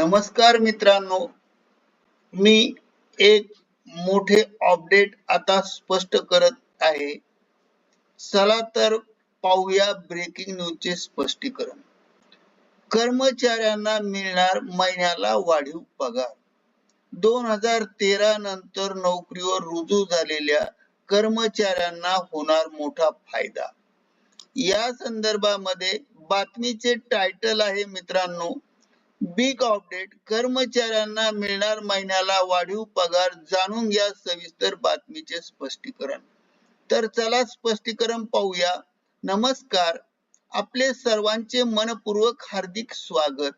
नमस्कार मित्रांनो. मी एक मोठे अपडेट आता स्पष्ट करत आहे. चला तर पाहूया ब्रेकिंग न्यूजचे स्पष्टीकरण. कर्मचाऱ्यांना मिळणार महिन्याला वाढीव पगार. दोन हजार तेरा नंतर नोकरीवर रुजू झालेल्या कर्मचाऱ्यांना होणार मोठा फायदा. या संदर्भामध्ये बातमीचे टायटल आहे मित्रांनो बिग अपडेट कर्मचाऱ्यांना मिळणार महिन्याला वाढीव पगार जाणून घ्या सविस्तर बातमीचे स्पष्टीकरण. तर चला स्पष्टीकरण पाहूया. नमस्कार. आपले सर्वांचे मनपूर्वक हार्दिक स्वागत.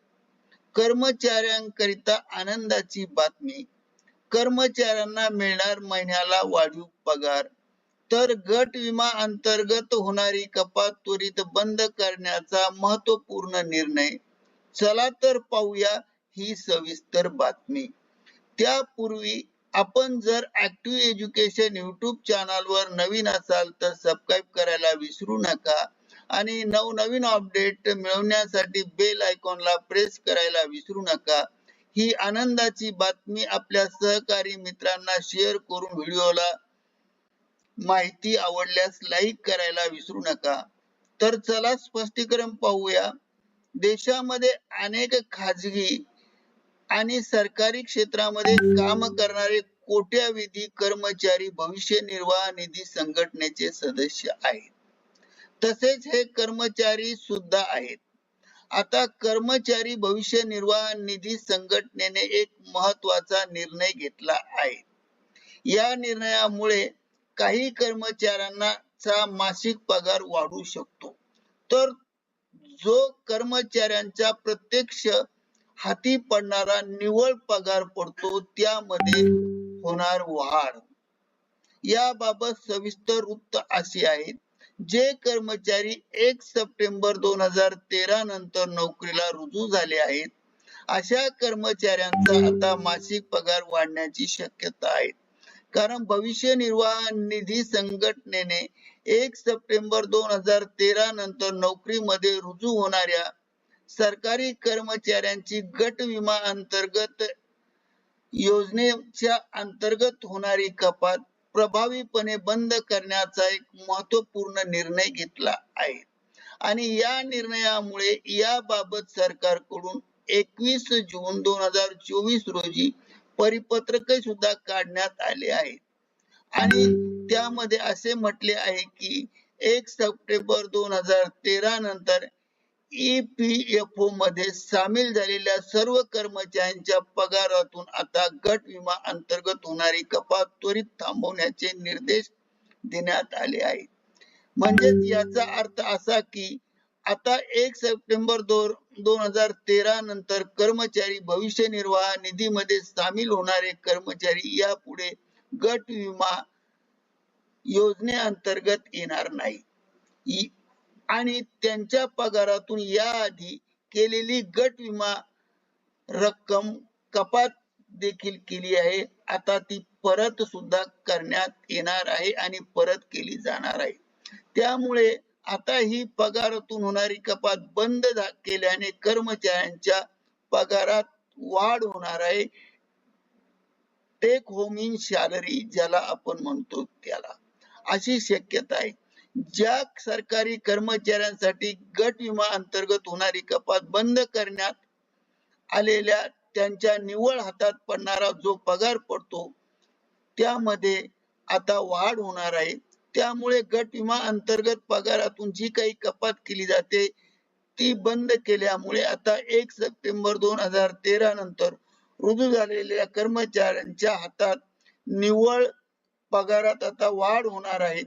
कर्मचाऱ्यांकरिता आनंदाची बातमी. कर्मचाऱ्यांना मिळणार महिन्याला वाढीव पगार. तर गट विमा अंतर्गत होणारी कपात त्वरित बंद करण्याचा महत्त्वपूर्ण निर्णय. चला तर पाहूया ही सविस्तर बातमी. त्यापूर्वी आपण जर ऍक्टिव्ह एज्युकेशन युट्यूब चॅनलवर नवीन असाल तर सबस्क्राईब करायला विसरू नका आणि नवनवीन अपडेट मिळवण्यासाठी बेल आयकॉनला प्रेस करायला विसरू नका. ही आनंदाची बातमी आपल्या सहकारी मित्रांना शेअर करून व्हिडिओला माहिती आवडल्यास लाईक करायला विसरू नका. तर चला स्पष्टीकरण पाहूया. देशामध्ये अनेक खाजगी आणि सरकारी क्षेत्रामध्ये काम करणारे कोट्यावधी कर्मचारी भविष्य निर्वाह निधी संघटनेचे सदस्य आहेत. तसेच हे कर्मचारी सुद्धा आहेत. आता कर्मचारी भविष्य निर्वाह निधी संघटनेने एक महत्त्वाचा निर्णय घेतला आहे. या निर्णयामुळे काही कर्मचाऱ्यांना चा मासिक पगार वाढू शकतो. तर जो कर्मचाऱ्यांचा प्रत्यक्ष हाती पडणारा निव्वळ पगार पडतो त्यामध्ये होणार वाढ. याबाबत सविस्तर वृत्त असे आहेत जे कर्मचारी एक सप्टेंबर दोन हजार तेरा नंतर नोकरीला रुजू झाले आहेत अशा कर्मचाऱ्यांचा आता मासिक पगार वाढण्याची शक्यता आहे. कारण भविष्य निर्वाह निधी संघटनेने एक सप्टेंबर दोन हजार तेरा नंतर नोकरीमध्ये रुजू होणाऱ्या सरकारी कर्मचाऱ्यांची गट विमा अंतर्गत योजनेच्या अंतर्गत होणारी कपात प्रभावीपणे बंद करण्याचा एक महत्त्वपूर्ण निर्णय घेतला आहे. आणि या निर्णयामुळे याबाबत सरकारकडून एकवीस जून दोन हजार चोवीस रोजी परिपत्रक सुद्धा काढण्यात आले आहे. आणि त्यामध्ये असे म्हटले आहे की एक सप्टेंबर दोन हजार तेरा नंतर ई पी एफ ओ मध्ये सामील झालेल्या सर्व कर्मचाऱ्यांच्या पगारातून आता गट विमा अंतर्गत होणारी कपात त्वरित थांबवण्याचे निर्देश देण्यात आले आहेत. म्हणजेच याचा अर्थ असा की आता एक सप्टेंबर दोन दोन हजार तेरा नंतर कर्मचारी भविष्य निर्वाह निधीमध्ये सामील होणारे कर्मचारी यापुढे गट विमा योजनेअंतर्गत येणार नाही. आणि त्यांच्या पगारातून याआधी केलेली गट विमा रक्कम कपात देखील केली आहे. आता ती परत सुद्धा करण्यात येणार आहे आणि परत केली जाणार आहे. त्यामुळे आता ही पगारातून होणारी कपात बंद केल्याने कर्मचाऱ्यांच्या पगारात वाढ होणार आहे. टेक होम इन सॅलरी ज्याला आपण म्हणतो त्याला. अशी शक्यता आहे. ज्या सरकारी कर्मचाऱ्यांसाठी गट विमा अंतर्गत होणारी कपात बंद करण्यात आलेल्या त्यांच्या निव्वळ हातात पडणारा जो पगार पडतो त्यामध्ये आता वाढ होणार आहे. त्यामुळे गट विमा अंतर्गत पगारातून जी काही कपात केली जाते ती बंद केल्यामुळे आता एक सप्टेंबर दोन हजार तेरा नंतर रुजू झालेल्या कर्मचाऱ्यांच्या हातात निव्वळ पगारात आता वाढ होणार आहे.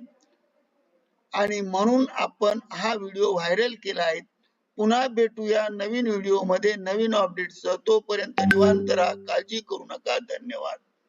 आणि म्हणून आपण हा व्हिडिओ व्हायरल केला आहे. पुन्हा भेटूया नवीन व्हिडिओमध्ये नवीन अपडेट तोपर्यंत निवांत राहा. काळजी करू नका. धन्यवाद.